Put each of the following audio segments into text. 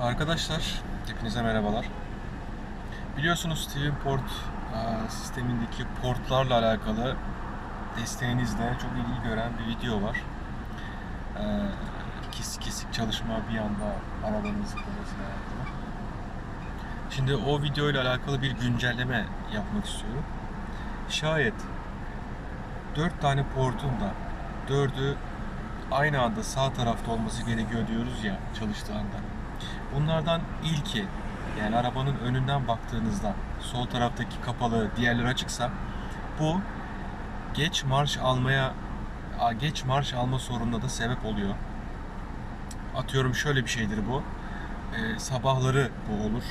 Arkadaşlar, hepinize merhabalar. Biliyorsunuz Twinport e, sistemindeki portlarla alakalı desteğinizle çok ilgi gören bir video var. E, Kesik kesik çalışma bir anda arabanın zıplamasıyla alakalı. Şimdi o video ile alakalı bir güncelleme yapmak istiyorum. Şayet 4 tane portun da 4'ü aynı anda sağ tarafta olması gerekiyor diyoruz ya çalıştığı anda. Bunlardan ilki yani arabanın önünden baktığınızda sol taraftaki kapalı diğerleri açıksa bu geç marş almaya geç marş alma sorununa da sebep oluyor. Atıyorum şöyle bir şeydir bu. Ee, sabahları bu olur.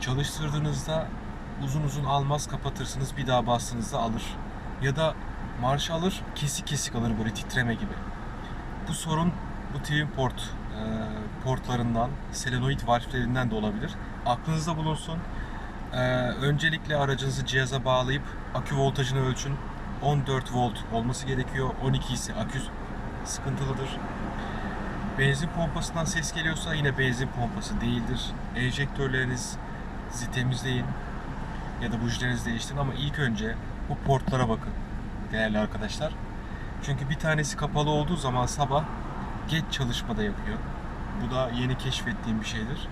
Çalıştırdığınızda uzun uzun almaz kapatırsınız bir daha bastığınızda alır. Ya da marş alır kesik kesik alır böyle titreme gibi. Bu sorun bu Twin port e, portlarından, selenoid valflerinden de olabilir. Aklınızda bulunsun. E, öncelikle aracınızı cihaza bağlayıp akü voltajını ölçün. 14 volt olması gerekiyor. 12 ise akü sıkıntılıdır. Benzin pompasından ses geliyorsa yine benzin pompası değildir. Enjektörlerinizi temizleyin ya da bujilerinizi değiştirin ama ilk önce bu portlara bakın değerli arkadaşlar. Çünkü bir tanesi kapalı olduğu zaman sabah geç çalışmada yapıyor. Bu da yeni keşfettiğim bir şeydir.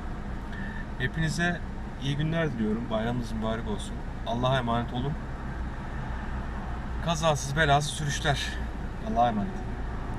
Hepinize iyi günler diliyorum. Bayramınız mübarek olsun. Allah'a emanet olun. Kazasız belasız sürüşler. Allah'a emanet.